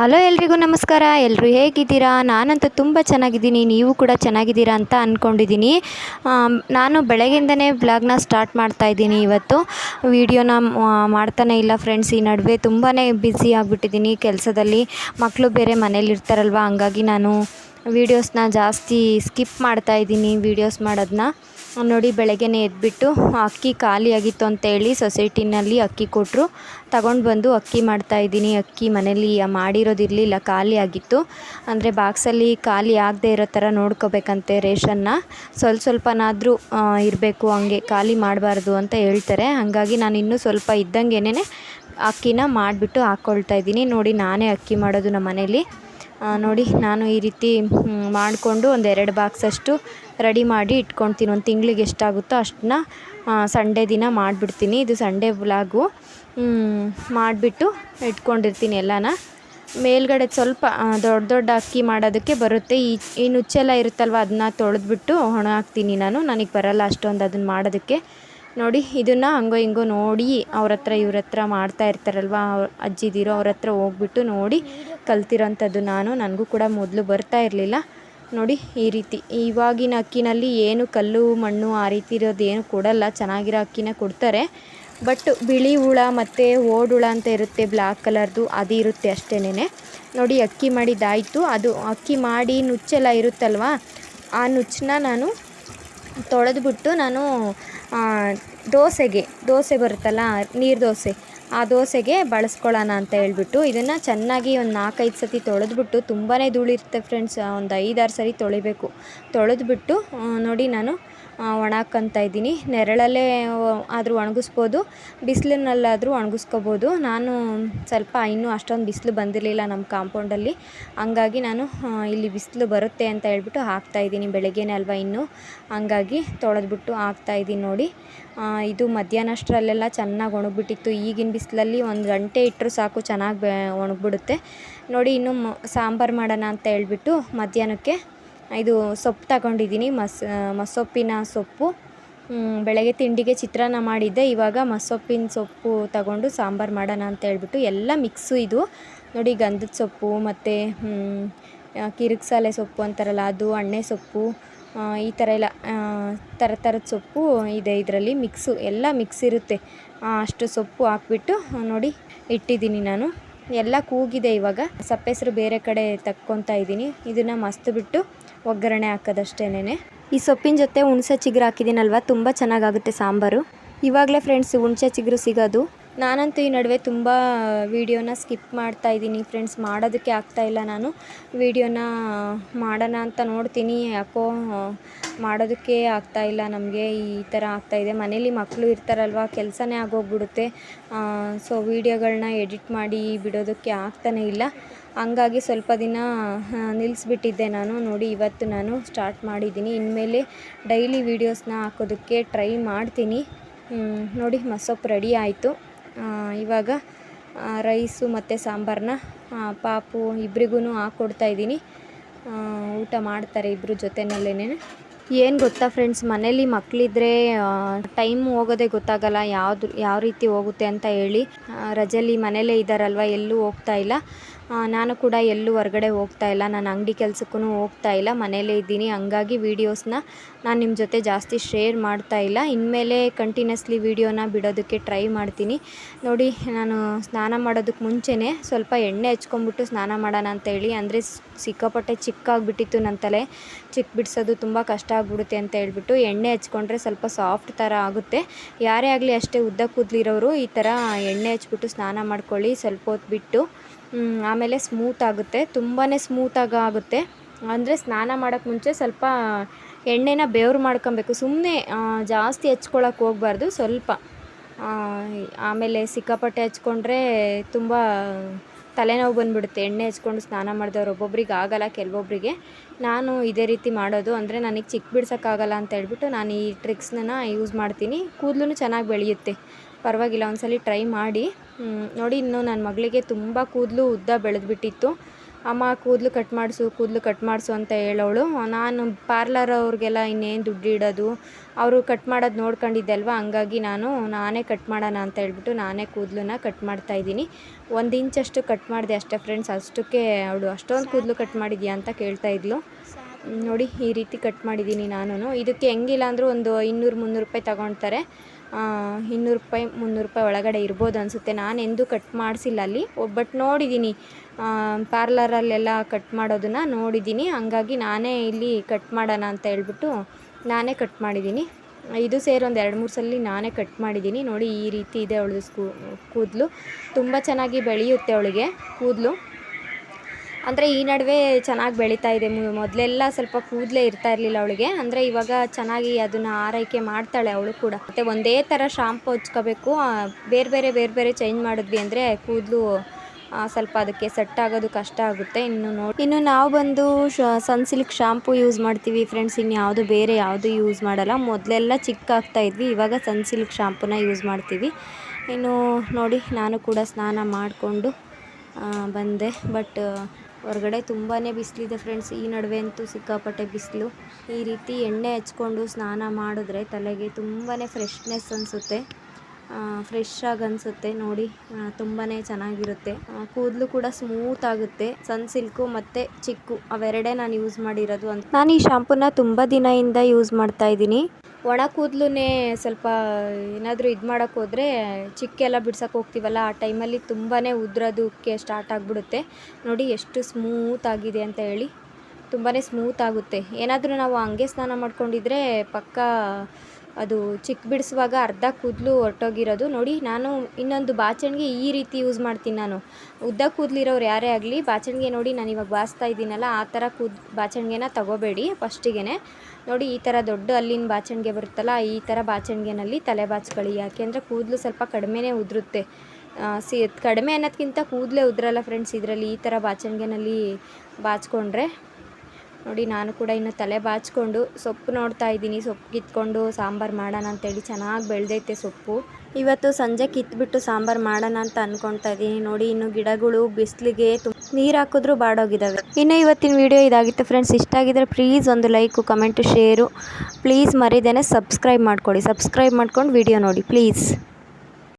Hello ಎಲ್ರಿಗೂ ನಮಸ್ಕಾರ. ಎಲ್ಲರೂ ಹೇಗಿದ್ದೀರಾ? ನಾನಂತೂ ತುಂಬ ಚೆನ್ನಾಗಿದ್ದೀನಿ. ನೀವು ಕೂಡ ಚೆನ್ನಾಗಿದ್ದೀರಾ ಅಂತ ಅಂದ್ಕೊಂಡಿದ್ದೀನಿ ನಾನು ಬೆಳಗ್ಗೆಯಿಂದನೇ ಬ್ಲಾಗ್ನ ಸ್ಟಾರ್ಟ್ ಮಾಡ್ತಾ ಇದ್ದೀನಿ ಇವತ್ತು. ವೀಡಿಯೋನ ಮಾಡ್ತಾನೆ ಇಲ್ಲ ಫ್ರೆಂಡ್ಸ್. ಈ ನಡುವೆ ತುಂಬಾ ಬ್ಯುಸಿ ಆಗಿಬಿಟ್ಟಿದ್ದೀನಿ. ಕೆಲಸದಲ್ಲಿ ಮಕ್ಕಳು ಬೇರೆ ಮನೇಲಿ ಇರ್ತಾರಲ್ವ? ಹಂಗಾಗಿ ನಾನು ವೀಡಿಯೋಸ್ನ ಜಾಸ್ತಿ ಸ್ಕಿಪ್ ಮಾಡ್ತಾ ಇದ್ದೀನಿ, ವೀಡಿಯೋಸ್ ಮಾಡೋದನ್ನ ನೋಡಿ ಬೆಳಗ್ಗೆನೇ ಎದ್ಬಿಟ್ಟು ಅಕ್ಕಿ ಖಾಲಿಯಾಗಿತ್ತು ಅಂತೇಳಿ ಸೊಸೈಟಿನಲ್ಲಿ ಅಕ್ಕಿ ಕೊಟ್ಟರು. ತಗೊಂಡು ಬಂದು ಅಕ್ಕಿ ಮಾಡ್ತಾ ಇದ್ದೀನಿ. ಅಕ್ಕಿ ಮನೇಲಿ ಮಾಡಿರೋದಿರಲಿಲ್ಲ ಖಾಲಿ ಆಗಿತ್ತು ಅಂದರೆ ಬಾಕ್ಸಲ್ಲಿ ಖಾಲಿ ಆಗದೆ ಇರೋ ಥರ ನೋಡ್ಕೋಬೇಕಂತೆ ರೇಷನ್ನ. ಸ್ವಲ್ಪ ಸ್ವಲ್ಪನಾದರೂ ಇರಬೇಕು, ಹಂಗೆ ಖಾಲಿ ಮಾಡಬಾರ್ದು ಅಂತ ಹೇಳ್ತಾರೆ. ಹಾಗಾಗಿ ನಾನು ಇನ್ನೂ ಸ್ವಲ್ಪ ಇದ್ದಂಗೆನೇ ಅಕ್ಕಿನ ಮಾಡಿಬಿಟ್ಟು ಹಾಕ್ಕೊಳ್ತಾ ಇದ್ದೀನಿ. ನೋಡಿ, ನಾನೇ ಅಕ್ಕಿ ಮಾಡೋದು ನಮ್ಮ ಮನೇಲಿ. ನೋಡಿ, ನಾನು ಈ ರೀತಿ ಮಾಡಿಕೊಂಡು ಒಂದು ಎರಡು ಬಾಕ್ಸಷ್ಟು ರೆಡಿ ಮಾಡಿ ಇಟ್ಕೊಳ್ತೀನಿ. ಒಂದು ತಿಂಗಳಿಗೆ ಎಷ್ಟಾಗುತ್ತೋ ಅಷ್ಟನ್ನ ಸಂಡೇ ದಿನ ಮಾಡಿಬಿಡ್ತೀನಿ. ಇದು ಸಂಡೇ ವ್ಲಾಗು. ಮಾಡಿಬಿಟ್ಟು ಇಟ್ಕೊಂಡಿರ್ತೀನಿ ಎಲ್ಲನ. ಮೇಲ್ಗಡೆ ಸ್ವಲ್ಪ ದೊಡ್ಡ ದೊಡ್ಡ ಅಕ್ಕಿ ಮಾಡೋದಕ್ಕೆ ಬರುತ್ತೆ. ಈ ಈ ನುಚ್ಚೆಲ್ಲ ಇರುತ್ತಲ್ವ ಅದನ್ನ ತೊಳೆದ್ಬಿಟ್ಟು ಒಣ ಹಾಕ್ತೀನಿ ನಾನು. ನನಗೆ ಬರಲ್ಲ ಅಷ್ಟೊಂದು ಅದನ್ನು ಮಾಡೋದಕ್ಕೆ. ನೋಡಿ, ಇದನ್ನು ಹಂಗೋ ಹಿಂಗೋ ನೋಡಿ, ಅವ್ರ ಹತ್ರ ಇವ್ರ ಹತ್ರ ಮಾಡ್ತಾ ಇರ್ತಾರಲ್ವ, ಅವ್ರ ಅಜ್ಜಿದಿರೋ ಅವ್ರ ಹತ್ರ ಹೋಗ್ಬಿಟ್ಟು ನೋಡಿ ಕಲ್ತಿರೋಂಥದ್ದು ನಾನು. ನನಗೂ ಕೂಡ ಮೊದಲು ಬರ್ತಾ ಇರಲಿಲ್ಲ. ನೋಡಿ, ಈ ರೀತಿ. ಇವಾಗಿನ ಅಕ್ಕಿನಲ್ಲಿ ಏನು ಕಲ್ಲು, ಮಣ್ಣು ಆ ರೀತಿ ಇರೋದು ಏನು ಕೊಡಲ್ಲ. ಚೆನ್ನಾಗಿರೋ ಅಕ್ಕಿನ ಕೊಡ್ತಾರೆ. ಬಟ್ ಬಿಳಿ ಹುಳ ಮತ್ತು ಓಡುಳ ಅಂತ ಇರುತ್ತೆ ಬ್ಲ್ಯಾಕ್ ಕಲರ್ದು, ಅದು ಇರುತ್ತೆ ಅಷ್ಟೇನೆ ನೋಡಿ, ಅಕ್ಕಿ ಮಾಡಿದ್ದಾಯಿತು. ಅದು ಅಕ್ಕಿ ಮಾಡಿ ನುಚ್ಚೆಲ್ಲ ಇರುತ್ತಲ್ವ? ಆ ನುಚ್ಚನ್ನ ನಾನು ತೊಳೆದ್ಬಿಟ್ಟು ನಾನು ದೋಸೆಗೆ, ದೋಸೆ ಬರುತ್ತಲ್ಲ, ನೀರು ದೋಸೆ. ಆ ದೋಸೆಗೆ ಬಳಸ್ಕೊಳ್ಳೋಣ ಅಂತ ಹೇಳ್ಬಿಟ್ಟು ಇದನ್ನು ಚೆನ್ನಾಗಿ ಒಂದು ನಾಲ್ಕೈದು ಸತಿ ತೊಳೆದ್ಬಿಟ್ಟು ತುಂಬಾ ಧೂಳಿರುತ್ತೆ ಫ್ರೆಂಡ್ಸ್ ಒಂದು ಐದಾರು ಸರಿ ತೊಳಿಬೇಕು. ತೊಳೆದ್ಬಿಟ್ಟು ನೋಡಿ ನಾನು ಒಣಾಕಂತ ಇದ್ದೀನಿ. ನೆರಳಲ್ಲೇ ಆದರೂ ಒಣಗಿಸ್ಬೋದು. ಬಿಸಿಲಿನಲ್ಲಾದರೂ ಒಣಗಿಸ್ಕೋಬೋದು. ನಾನು ಸ್ವಲ್ಪ ಇನ್ನೂ ಅಷ್ಟೊಂದು ಬಿಸಿಲು ಬಂದಿರಲಿಲ್ಲ ನಮ್ಮ ಕಾಂಪೌಂಡಲ್ಲಿ. ಹಂಗಾಗಿ ನಾನು ಇಲ್ಲಿ ಬಿಸಿಲು ಬರುತ್ತೆ ಅಂತ ಹೇಳ್ಬಿಟ್ಟು ಹಾಕ್ತಾಯಿದ್ದೀನಿ ಬೆಳಗ್ಗೆನೇ ಅಲ್ವಾ ಇನ್ನು. ಹಂಗಾಗಿ ತೊಳೆದ್ಬಿಟ್ಟು ಹಾಕ್ತಾಯಿದ್ದೀನಿ ನೋಡಿ. ಇದು ಮಧ್ಯಾಹ್ನ ಅಷ್ಟರಲ್ಲೆಲ್ಲ ಚೆನ್ನಾಗಿ ಒಣಗಿಬಿಟ್ಟಿತ್ತು. ಈಗಿನ ಬಿಸಿಲಲ್ಲಿ ಒಂದು ಗಂಟೆ ಇಟ್ಟರು ಸಾಕು ಚೆನ್ನಾಗಿ ಬೆ, ಒಣಗಿಬಿಡುತ್ತೆ. ನೋಡಿ, ಇನ್ನು ಸಾಂಬಾರು ಮಾಡೋಣ ಅಂತ ಹೇಳ್ಬಿಟ್ಟು ಮಧ್ಯಾಹ್ನಕ್ಕೆ ಇದು ಸೊಪ್ಪು ತಗೊಂಡಿದ್ದೀನಿ, ಮಸ್ ಮಸೊಪ್ಪಿನ ಸೊಪ್ಪು. ಬೆಳಗ್ಗೆ ತಿಂಡಿಗೆ ಚಿತ್ರಾನ್ನ ಮಾಡಿದ್ದೆ, ಇವಾಗ ಮಸೊಪ್ಪಿನ ಸೊಪ್ಪು ತಗೊಂಡು ಸಾಂಬಾರು ಮಾಡೋಣ ಅಂತ ಹೇಳ್ಬಿಟ್ಟು ಎಲ್ಲ ಮಿಕ್ಸು ಇದು. ನೋಡಿ, ಗಂಧದ ಸೊಪ್ಪು ಮತ್ತು ಕಿರಿಕ್ಸಾಲೆ ಸೊಪ್ಪು ಅಂತಾರಲ್ಲ, ಅದು ಅಣ್ಣೆ ಸೊಪ್ಪು ಈ ಥರ ಎಲ್ಲ ಥರ ಥರದ ಸೊಪ್ಪು ಇದೆ ಇದರಲ್ಲಿ ಮಿಕ್ಸು, ಎಲ್ಲ ಮಿಕ್ಸ್ ಇರುತ್ತೆ. ಅಷ್ಟು ಸೊಪ್ಪು ಹಾಕ್ಬಿಟ್ಟು ನೋಡಿ, ಇಟ್ಟಿದ್ದೀನಿ ನಾನು. ಎಲ್ಲ ಕೂಗಿದೆ ಇವಾಗ. ಸಪ್ಪೆಸರು ಬೇರೆ ಕಡೆ ತಕ್ಕೊತಾ ಇದ್ದೀನಿ. ಇದನ್ನು ಮಸ್ತ್ ಬಿಟ್ಟು ಒಗ್ಗರಣೆ ಹಾಕೋದಷ್ಟೇನೆ ಈ ಸೊಪ್ಪಿನ ಜೊತೆ ಹುಣಸೆ ಚಿಗುರು ಹಾಕಿದ್ದೀನಲ್ವ? ತುಂಬ ಚೆನ್ನಾಗಾಗುತ್ತೆ ಸಾಂಬಾರು. ಇವಾಗಲೇ ಫ್ರೆಂಡ್ಸ್ ಹುಣಸೆ ಚಿಗುರು ಸಿಗೋದು. ನಾನಂತೂ ಈ ನಡುವೆ ತುಂಬ ವೀಡಿಯೋನ ಸ್ಕಿಪ್ ಮಾಡ್ತಾ ಇದ್ದೀನಿ. ಫ್ರೆಂಡ್ಸ್, ಮಾಡೋದಕ್ಕೆ ಆಗ್ತಾ ಇಲ್ಲ ನಾನು. ವೀಡಿಯೋನ ಮಾಡೋಣ ಅಂತ ನೋಡ್ತೀನಿ. ಯಾಕೋ ಮಾಡೋದಕ್ಕೆ ಆಗ್ತಾ ಇಲ್ಲ. ನಮಗೆ ಈ ಥರ ಆಗ್ತಾಯಿದೆ ಮನೇಲಿ ಮಕ್ಕಳು ಇರ್ತಾರಲ್ವ, ಕೆಲಸನೇ ಆಗೋಗ್ಬಿಡುತ್ತೆ. ಸೊ ವೀಡಿಯೋಗಳನ್ನ ಎಡಿಟ್ ಮಾಡಿ ಬಿಡೋದಕ್ಕೆ ಆಗ್ತಾನೇ ಇಲ್ಲ. ಹಂಗಾಗಿ ಸ್ವಲ್ಪ ದಿನ ನಿಲ್ಲಿಸ್ಬಿಟ್ಟಿದ್ದೆ ನಾನು. ನೋಡಿ, ಇವತ್ತು ನಾನು ಸ್ಟಾರ್ಟ್ ಮಾಡಿದ್ದೀನಿ. ಇನ್ಮೇಲೆ ಡೈಲಿ ವೀಡಿಯೋಸ್ನ ಹಾಕೋದಕ್ಕೆ ಟ್ರೈ ಮಾಡ್ತೀನಿ. ನೋಡಿ ಮಸೊಪ್ಪು ರೆಡಿ ಆಯಿತು. ಇವಾಗ ರೈಸು ಮತ್ತು ಸಾಂಬಾರನ್ನ ಪಾಪು ಇಬ್ರಿಗೂ ಹಾಕ್ಕೊಡ್ತಾ ಇದ್ದೀನಿ. ಆ, ಊಟ ಮಾಡ್ತಾರೆ ಇಬ್ಬರು ಜೊತೆಯಲ್ಲೇ ಏನು ಗೊತ್ತಾ ಫ್ರೆಂಡ್ಸ್ ಮನೇಲಿ ಮಕ್ಕಳಿದ್ರೆ ಟೈಮ್ ಹೋಗೋದೇ ಗೊತ್ತಾಗಲ್ಲ ಯಾವುದು ಯಾವ ರೀತಿ ಹೋಗುತ್ತೆ ಅಂತ ಹೇಳಿ. ರಜೆಯಲ್ಲಿ ಮನೇಲೇ ಇದ್ದಾರಲ್ವ ಎಲ್ಲೂ ಹೋಗ್ತಾ ಇಲ್ಲ. ನಾನು ಕೂಡ ಎಲ್ಲೂ ಹೊರಗಡೆ ಹೋಗ್ತಾ ಇಲ್ಲ. ನಾನು ಅಂಗಡಿ ಕೆಲಸಕ್ಕೂ ಹೋಗ್ತಾ ಇಲ್ಲ. ಮನೇಲೇ ಇದ್ದೀನಿ. ಹಂಗಾಗಿ ವೀಡಿಯೋಸ್ನ ನಾನು ನಿಮ್ಮ ಜೊತೆ ಜಾಸ್ತಿ ಶೇರ್ ಮಾಡ್ತಾ ಇಲ್ಲ. ಇನ್ಮೇಲೆ ಕಂಟಿನ್ಯೂಸ್ಲಿ ವೀಡಿಯೋನ ಬಿಡೋದಕ್ಕೆ ಟ್ರೈ ಮಾಡ್ತೀನಿ. ನೋಡಿ, ನಾನು ಸ್ನಾನ ಮಾಡೋದಕ್ಕೆ ಮುಂಚೆನೇ ಸ್ವಲ್ಪ ಎಣ್ಣೆ ಹಚ್ಕೊಂಬಿಟ್ಟು ಸ್ನಾನ ಮಾಡೋಣ ಅಂತೇಳಿ ಅಂದರೆ ಸಿಕ್ಕಾಪಟ್ಟೆ ಚಿಕ್ಕಾಗ್ಬಿಟ್ಟಿತ್ತು ನನ್ನ ತಲೆ. ಚಿಕ್ಕ ಬಿಡಿಸೋದು ತುಂಬ ಕಷ್ಟ ಆಗ್ಬಿಡುತ್ತೆ ಅಂತ ಹೇಳ್ಬಿಟ್ಟು ಎಣ್ಣೆ ಹಚ್ಕೊಂಡ್ರೆ ಸ್ವಲ್ಪ ಸಾಫ್ಟ್ ಥರ ಆಗುತ್ತೆ. ಯಾರೇ ಆಗಲಿ ಅಷ್ಟೇ ಉದ್ದ ಕೂದಲಿರೋರು ಈ ಥರ ಎಣ್ಣೆ ಹಚ್ಬಿಟ್ಟು ಸ್ನಾನ ಮಾಡ್ಕೊಳ್ಳಿ. ಸ್ವಲ್ಪ ಹೊತ್ತು ಬಿಟ್ಟು ಆಮೇಲೆ ಸ್ಮೂತ್ ಆಗುತ್ತೆ. ತುಂಬಾ ಸ್ಮೂತಾಗಿ ಆಗುತ್ತೆ. ಅಂದರೆ ಸ್ನಾನ ಮಾಡೋಕ್ಕೆ ಮುಂಚೆ ಸ್ವಲ್ಪ ಎಣ್ಣೆನ ಬೇವ್ರು ಮಾಡ್ಕೊಬೇಕು. ಸುಮ್ಮನೆ ಜಾಸ್ತಿ ಹಚ್ಕೊಳಕ್ಕೆ ಹೋಗ್ಬಾರ್ದು. ಸ್ವಲ್ಪ ಆಮೇಲೆ ಸಿಕ್ಕಾಪಟ್ಟೆ ಹಚ್ಕೊಂಡ್ರೆ ತುಂಬ ತಲೆನೋವು ಬಂದುಬಿಡುತ್ತೆ. ಎಣ್ಣೆ ಹಚ್ಕೊಂಡು ಸ್ನಾನ ಮಾಡಿದವ್ರು ಒಬ್ಬೊಬ್ರಿಗೆ ಆಗಲ್ಲ ಕೆಲವೊಬ್ಬರಿಗೆ ನಾನು ಇದೇ ರೀತಿ ಮಾಡೋದು. ಅಂದರೆ ನನಗೆ ಚಿಕ್ಕ ಬಿಡ್ಸೋಕ್ಕಾಗಲ್ಲ ಅಂತ ಹೇಳ್ಬಿಟ್ಟು ನಾನು ಈ ಟ್ರಿಕ್ಸ್ನ ಯೂಸ್ ಮಾಡ್ತೀನಿ. ಕೂದಲು ಚೆನ್ನಾಗಿ ಬೆಳೆಯುತ್ತೆ. ಪರವಾಗಿಲ್ಲ, ಒಂದ್ಸಲಿ ಟ್ರೈ ಮಾಡಿ. ನೋಡಿ ಇನ್ನು ನನ್ನ ಮಗಳಿಗೆ ತುಂಬ ಕೂದಲು ಉದ್ದ ಬೆಳೆದ್ಬಿಟ್ಟಿತ್ತು. ಅಮ್ಮ ಕೂದಲು ಕಟ್ ಮಾಡಿಸು, ಕೂದಲು ಕಟ್ ಮಾಡಿಸು ಅಂತ ಹೇಳೋಳು. ನಾನು ಪಾರ್ಲರ್ ಅವ್ರಿಗೆಲ್ಲ ಇನ್ನೇನು ದುಡ್ಡು ಇಡೋದು? ಅವರು ಕಟ್ ಮಾಡೋದು ನೋಡ್ಕೊಂಡಿದ್ದೆ ಅಲ್ವಾ ಹಂಗಾಗಿ ನಾನು, ನಾನೇ ಕಟ್ ಮಾಡೋಣ ಅಂತ ಹೇಳ್ಬಿಟ್ಟು ನಾನೇ ಕೂದಲನ್ನ ಕಟ್ ಮಾಡ್ತಾ ಇದ್ದೀನಿ. ಒಂದು ಇಂಚಷ್ಟು ಕಟ್ ಮಾಡಿದೆ ಅಷ್ಟೇ ಫ್ರೆಂಡ್ಸ್ ಅಷ್ಟಕ್ಕೆ ಅವಳು, ಅಷ್ಟೊಂದು ಕೂದಲು ಕಟ್ ಮಾಡಿದ್ಯಾ? ಅಂತ ಕೇಳ್ತಾ ಇದ್ಲು. ನೋಡಿ ಈ ರೀತಿ ಕಟ್ ಮಾಡಿದ್ದೀನಿ ನಾನು ಇದಕ್ಕೆ ಹೆಂಗಿಲ್ಲ ಅಂದರೂ ಒಂದು ಇನ್ನೂರು ಮುನ್ನೂರು ರೂಪಾಯಿ ತಗೊಳ್ತಾರೆ ಇನ್ನೂರು ರೂಪಾಯಿ, ಮುನ್ನೂರು ರೂಪಾಯಿ ಒಳಗಡೆ ಇರ್ಬೋದು ಅನಿಸುತ್ತೆ. ನಾನು ಎಂದೂ ಕಟ್ ಮಾಡಿಸಿಲ್ಲ ಅಲ್ಲಿ. ಬಟ್ ನೋಡಿದ್ದೀನಿ ಪಾರ್ಲರಲ್ಲೆಲ್ಲ ಕಟ್ ಮಾಡೋದನ್ನು ನೋಡಿದ್ದೀನಿ ಹಂಗಾಗಿ ನಾನೇ ಇಲ್ಲಿ ಕಟ್ ಮಾಡೋಣ ಅಂತ ಹೇಳ್ಬಿಟ್ಟು ನಾನೇ ಕಟ್ ಮಾಡಿದ್ದೀನಿ ಇದು ಸೇರಿ ಒಂದು ಎರಡು ಮೂರು ಸಲ ನಾನೇ ಕಟ್ ಮಾಡಿದ್ದೀನಿ ನೋಡಿ ಈ ರೀತಿ ಇದೆ ಅವಳದು ಸ್ಕೂ ಕೂದಲು. ತುಂಬ ಚೆನ್ನಾಗಿ ಬೆಳೆಯುತ್ತೆ ಅವಳಿಗೆ ಕೂದಲು. ಅಂದರೆ ಈ ನಡುವೆ ಚೆನ್ನಾಗಿ ಬೆಳೀತಾ ಇದೆ. ಮೊದಲೆಲ್ಲ ಸ್ವಲ್ಪ ಕೂದಲೇ ಇರ್ತಾ ಇರಲಿಲ್ಲ ಅವಳಿಗೆ. ಅಂದರೆ ಇವಾಗ ಚೆನ್ನಾಗಿ ಅದನ್ನು ಆರೈಕೆ ಮಾಡ್ತಾಳೆ ಅವಳು ಕೂಡ. ಮತ್ತು ಒಂದೇ ಥರ ಶಾಂಪು ಹಚ್ಕೋಬೇಕು. ಬೇರೆ ಬೇರೆ ಬೇರೆ ಬೇರೆ ಚೇಂಜ್ ಮಾಡಿದ್ವಿ ಅಂದರೆ ಕೂದಲು ಸ್ವಲ್ಪ ಅದಕ್ಕೆ ಸೆಟ್ ಆಗೋದು ಕಷ್ಟ ಆಗುತ್ತೆ. ಇನ್ನು ನೋಡಿ, ಇನ್ನು ನಾವು ಬಂದು ಸನ್ಸಿಲ್ಕ್ ಶಾಂಪು ಯೂಸ್ ಮಾಡ್ತೀವಿ ಫ್ರೆಂಡ್ಸ್ ಇನ್ನು ಯಾವುದು ಬೇರೆ ಯಾವುದು ಯೂಸ್ ಮಾಡಲ್ಲ. ಮೊದಲೆಲ್ಲ ಚಿಕ್ಕ ಆಗ್ತಾ ಇದ್ವಿ. ಇವಾಗ ಸನ್ಸಿಲ್ಕ್ ಶಾಂಪುನ ಯೂಸ್ ಮಾಡ್ತೀವಿ. ಇನ್ನು ನೋಡಿ, ನಾನು ಕೂಡ ಸ್ನಾನ ಮಾಡಿಕೊಂಡು ಬಂದೆ. ಬಟ್ ಹೊರಗಡೆ ತುಂಬಾ ಬಿಸಿಲಿದೆ ಫ್ರೆಂಡ್ಸ್ ಈ ನಡುವೆ ಅಂತೂ ಸಿಕ್ಕಾಪಟ್ಟೆ ಬಿಸಿಲು. ಈ ರೀತಿ ಎಣ್ಣೆ ಹಚ್ಕೊಂಡು ಸ್ನಾನ ಮಾಡಿದ್ರೆ ತಲೆಗೆ ತುಂಬಾ ಫ್ರೆಶ್ನೆಸ್ ಅನಿಸುತ್ತೆ. ಫ್ರೆಶ್ ಆಗಿ ಅನಿಸುತ್ತೆ. ನೋಡಿ ತುಂಬಾ ಚೆನ್ನಾಗಿರುತ್ತೆ. ಕೂದಲು ಕೂಡ ಸ್ಮೂತ್ ಆಗುತ್ತೆ. ಸನ್ ಸಿಲ್ಕು ಮತ್ತು ಚಿಕ್ಕು, ಅವೆರಡೇ ನಾನು ಯೂಸ್ ಮಾಡಿರೋದು ಅಂತ. ನಾನು ಈ ಶಾಂಪೂನ ತುಂಬ ದಿನದಿಂದ ಯೂಸ್ ಮಾಡ್ತಾ ಇದ್ದೀನಿ. ಒಣ ಕೂದಲು ಸ್ವಲ್ಪ ಏನಾದರೂ ಇದು ಮಾಡೋಕ್ಕೆ ಹೋದರೆ ಚಿಕ್ಕೆಲ್ಲ ಬಿಡ್ಸೋಕೆ ಹೋಗ್ತೀವಲ್ಲ, ಆ ಟೈಮಲ್ಲಿ ತುಂಬಾ ಉದ್ರೋದಕ್ಕೆ ಸ್ಟಾರ್ಟ್ ಆಗಿಬಿಡುತ್ತೆ. ನೋಡಿ ಎಷ್ಟು ಸ್ಮೂತ್ ಆಗಿದೆ ಅಂತ ಹೇಳಿ. ತುಂಬಾ ಸ್ಮೂತ್ ಆಗುತ್ತೆ. ಏನಾದರೂ ನಾವು ಹಂಗೆ ಸ್ನಾನ ಮಾಡ್ಕೊಂಡಿದ್ರೆ ಪಕ್ಕ ಅದು ಚಿಕ್ಕ ಬಿಡಿಸುವಾಗ ಅರ್ಧ ಕೂದಲು ಹೊರಟೋಗಿರೋದು. ನೋಡಿ, ನಾನು ಇನ್ನೊಂದು ಬಾಚಣಿಗೆ ಈ ರೀತಿ ಯೂಸ್ ಮಾಡ್ತೀನಿ ನಾನು. ಉದ್ದ ಕೂದಲಿರೋರು ಯಾರೇ ಆಗಲಿ, ಬಾಚಣಿಗೆ ನೋಡಿ ನಾನು ಇವಾಗ ಬಾಸ್ತಾ ಇದ್ದೀನಲ್ಲ, ಆ ಥರ ಕೂದ್, ಬಾಚಣಿಗೆನ ತಗೋಬೇಡಿ ಫಸ್ಟಿಗೆ ನೋಡಿ, ಈ ಥರ ದೊಡ್ಡ ಅಲ್ಲಿನ ಬಾಚಣಿಗೆ ಬರುತ್ತಲ್ಲ, ಈ ಥರ ಬಾಚಣಿಗೆನಲ್ಲಿ ತಲೆ ಬಾಚ್ಕೊಳ್ಳಿ. ಯಾಕೆಂದರೆ ಕೂದಲು ಸ್ವಲ್ಪ ಕಡಿಮೆನೇ ಉದುರುತ್ತೆ. ಸಿ, ಕಡಿಮೆ ಅನ್ನೋದಕ್ಕಿಂತ ಕೂದಲೇ ಉದ್ರಲ್ಲ ಫ್ರೆಂಡ್ಸ್ ಇದರಲ್ಲಿ ಈ ಥರ ಬಾಚಣಿಗೆನಲ್ಲಿ ಬಾಚ್ಕೊಂಡ್ರೆ. ನೋಡಿ, ನಾನು ಕೂಡ ಇನ್ನು ತಲೆ ಬಾಚಿಕೊಂಡು ಸೊಪ್ಪು ನೋಡ್ತಾ ಇದ್ದೀನಿ. ಸೊಪ್ಪು ಕಿತ್ಕೊಂಡು ಸಾಂಬಾರು ಮಾಡೋಣ ಅಂತೇಳಿ ಚೆನ್ನಾಗಿ ಬೆಳೆದೈತೆ ಸೊಪ್ಪು. ಇವತ್ತು ಸಂಜೆ ಕಿತ್ಬಿಟ್ಟು ಸಾಂಬಾರು ಮಾಡೋಣ ಅಂತ ಅಂದ್ಕೊಳ್ತಾ ಇದ್ದೀನಿ. ನೋಡಿ, ಇನ್ನು ಗಿಡಗಳು, ಬಿಸಿಲಿಗೆ ನೀರು ಹಾಕಿದ್ರು ಬಾಡೋಗಿದ್ದಾವೆ ಇನ್ನು ಇವತ್ತಿನ ವಿಡಿಯೋ ಇದಾಗಿತ್ತು ಫ್ರೆಂಡ್ಸ್. ಇಷ್ಟ ಆಗಿದ್ರೆ ಪ್ಲೀಸ್ ಒಂದು ಲೈಕು, ಕಮೆಂಟು, ಶೇರು. ಪ್ಲೀಸ್ ಮರಿದೇನೆ ಸಬ್ಸ್ಕ್ರೈಬ್ ಮಾಡ್ಕೊಳ್ಳಿ. ಸಬ್ಸ್ಕ್ರೈಬ್ ಮಾಡ್ಕೊಂಡು ವಿಡಿಯೋ ನೋಡಿ, ಪ್ಲೀಸ್.